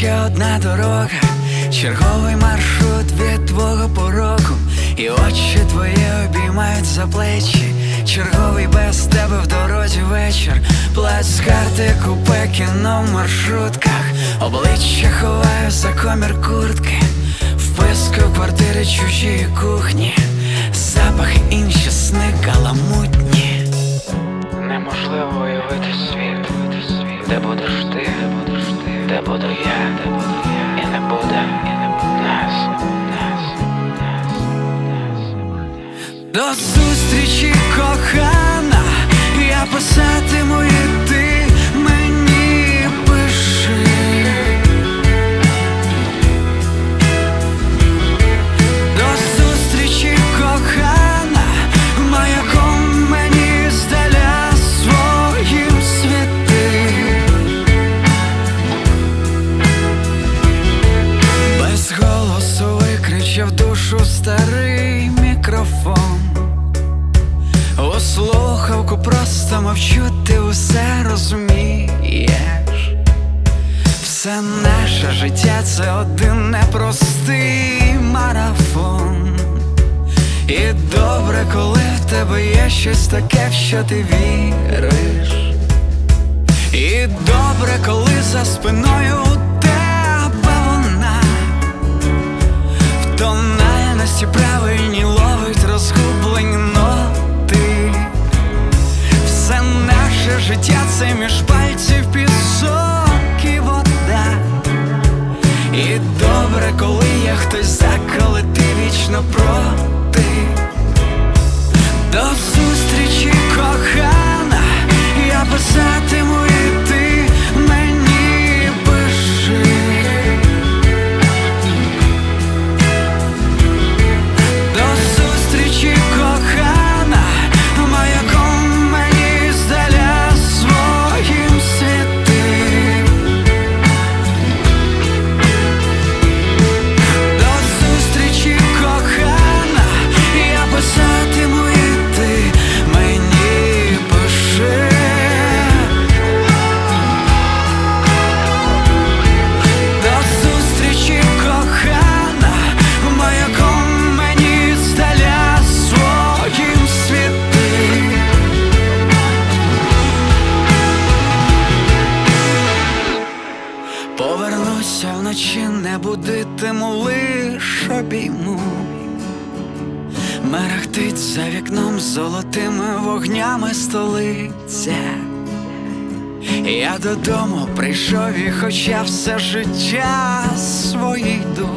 ще одна дорога, черговий маршрут від твого порогу, і очі твої обіймають за плечі, черговий без тебе в дорозі вечір, плацкарти, купе, кіно в маршрутках, обличчя ховаю за комір куртки, вписки в квартири чужі кухні, запахи інші сни каламутні. Неможливо уявити світ, старий мікрофон. У просто мовчу, ти усе розумієш. Все наше життя це один непростий марафон. І добре, коли в тебе є щось таке, в що ти віриш. І добре, коли за спиною Повернуся вночі, не будитиму, лиш обійму. Мерехтить за вікном золотими вогнями столиця. Я додому прийшов і хоча все життя своє йду.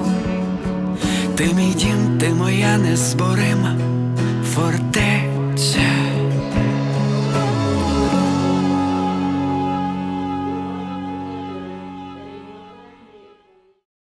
Ти мій дім, ти моя незборима фортеця.